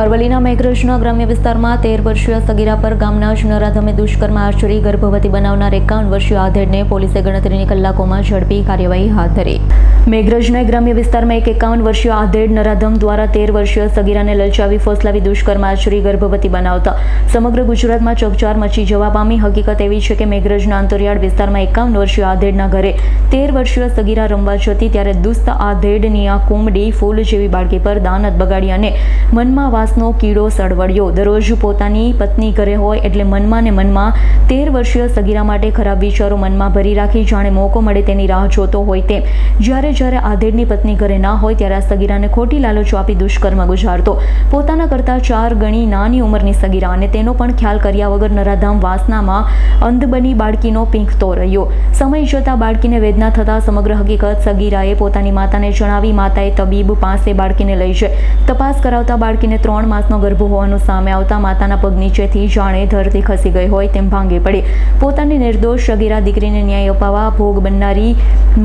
અરવલ્લીના મેઘરજના ગ્રામ્ય વિસ્તારમાં તેર વર્ષીય સગીરા પર ગામના જ નરાધમે દુષ્કર્મ આચરી ગર્ભવતી બનાવનાર એકાવન વર્ષીય આધેડને પોલીસે ગણતરીની કલાકોમાં ઝડપી કાર્યવાહી હાથ ધરી. મેઘરજના ગ્રામ્ય વિસ્તારમાં એક એકાવન વર્ષીય આધેડ નરાધમ દ્વારા તેર વર્ષીય સગીરાને લલચાવી ફોસલાવી દુષ્કર્મ આચરી ગર્ભવતી બનાવતા. સમગ્ર ગુજરાતમાં ચકચાર મચી જવા પામી હકીકત એવી છે કે મેઘરજના અંતરિયાળ વિસ્તારમાં એકાવન વર્ષીય આધેડના ઘરે તેર વર્ષીય સગીરા રમવા જતી ત્યારે દુસ્ત આધેડની આ કુમડી ફૂલ જેવી બાળકી પર દાનત બગાડી અને મનમાં વાસનો કીડો સળવડ્યો દરરોજ પોતાની પત્ની ઘરે હોય એટલે મનમાં ને મનમાં તેર વર્ષીય સગીરા માટે ખરાબ વિચારો મનમાં ભરી રાખી જાણે મોકો મળે તેની રાહ જોતો હોય તેમ. જ્યારે જ્યારે આધેડની પત્ની ઘરે ના હોય ત્યારે આ સગીરાને ખોટી લાલચો આપી દુષ્કર્મ ગુજારતો. પોતાના કરતાં ચાર ગણી નાની ઉંમરની સગીરા અને તેનો પણ ખ્યાલ કર્યા વગર નરાધામ વાસનામાં અંધ બની બાળકીનો પીંખતો રહ્યો. સમય જતાં બાળકીને વેદના થતાં સમગ્ર હકીકત સગીરાએ પોતાની માતાને જણાવી, માતાએ તબીબ પાસે બાળકીને લઈ જઈ તપાસ કરાવતા બાળકીને ત્રણ માસનો ગર્ભ હોવાનું સામે આવતા માતાના પગ નીચેથી જાણે ધરતી ખસી ગઈ હોય તેમ ભાંગે પડી. પોતાની નિર્દોષ સગીરા દીકરીને ન્યાય અપાવવા ભોગ બનનારી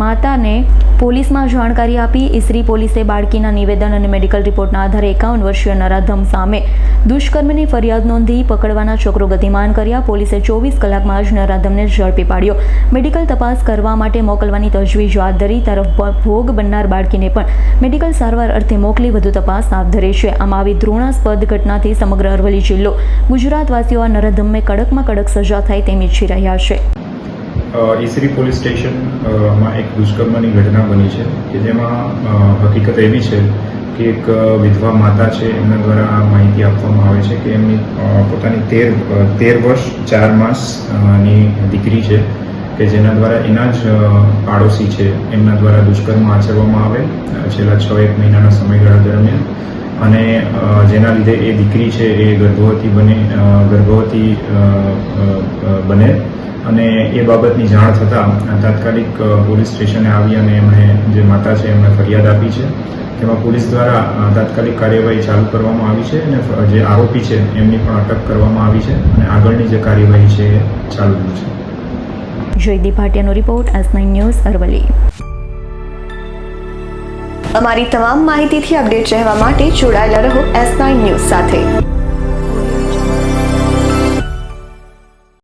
માતાને પોલીસમાં જાણકારી આપી ઈસરી પોલીસે બાળકીના નિવેદન અને મેડિકલ રિપોર્ટના આધારે એકાવન વર્ષીય નરાધમ સામે દુષ્કર્મની ફરિયાદ નોંધી પકડવાના ચક્રો ગતિમાન કર્યા. પોલીસે ચોવીસ કલાકમાં જ નરાધમને ઝડપી પાડ્યો. મેડિકલ તપાસ કરવા માટે મોકલવાની તજવીજ હાથ ધરી તરફ ભોગ બનનાર બાળકીને પણ મેડિકલ સારવાર અર્થે મોકલી વધુ તપાસ હાથ ધરી છે. આમ આવી દ્રોણાસ્પદ ઘટનાથી સમગ્ર અરવલ્લી જિલ્લો ગુજરાતવાસીઓ આ નરાધમને કડકમાં કડક સજા થાય તેમ ઈચ્છી રહ્યા છે. ઈસરી પોલીસ સ્ટેશનમાં એક દુષ્કર્મની ઘટના બની છે કે જેમાં હકીકત એવી છે કે એક વિધવા માતા છે, એમના દ્વારા આ માહિતી આપવામાં આવે છે કે એમની પોતાની તેર તેર વર્ષ, ચાર માસની દીકરી છે કે જેના દ્વારા એના જ પાડોશી છે. એમના દ્વારા દુષ્કર્મ આચરવામાં આવે છેલ્લા છ એક મહિનાના સમયગાળા દરમિયાન. અને જેના લીધે એ દીકરી છે એ ગર્ભવતી બને ગર્ભવતી બને. અને એ બાબતની જાણ થતાં તાત્કાલિક પોલીસ સ્ટેશને આવી અને એમણે જે માતા છે એમણે ફરિયાદ આપી છે. તેમાં પોલીસ દ્વારા તાત્કાલિક કાર્યવાહી ચાલુ કરવામાં આવી છે અને જે આરોપી છે એમની પણ અટક કરવામાં આવી છે અને આગળની જે કાર્યવાહી છે એ ચાલુ છે. Jaydeep ભાટિયાનો report S nine news Aravalli અમારી તમામ માહિતીથી અપડેટ રહેવા માટે જોડાયેલા રહો એસ નાઇન ન્યૂઝ સાથે.